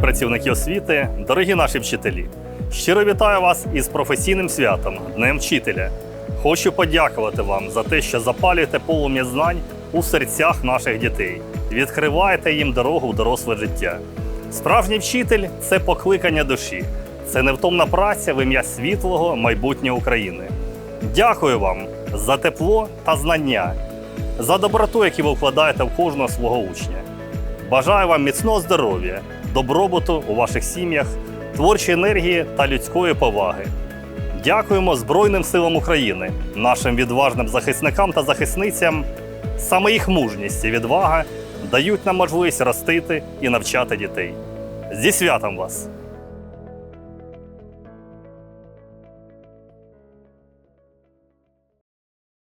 працівники освіти, дорогі наші вчителі. Щиро вітаю вас із професійним святом Днем вчителя. Хочу подякувати вам за те, що запалюєте полум'я знань у серцях наших дітей, відкриваєте їм дорогу в доросле життя. Справжній вчитель це покликання душі, це невтомна праця в ім'я світлого майбутнього України. Дякую вам за тепло та знання, за доброту, яку ви вкладаєте в кожного свого учня. Бажаю вам міцного здоров'я, добробуту у ваших сім'ях, творчої енергії та людської поваги. Дякуємо Збройним силам України, нашим відважним захисникам та захисницям. Саме їх мужність і відвага дають нам можливість ростити і навчати дітей. Зі святом вас!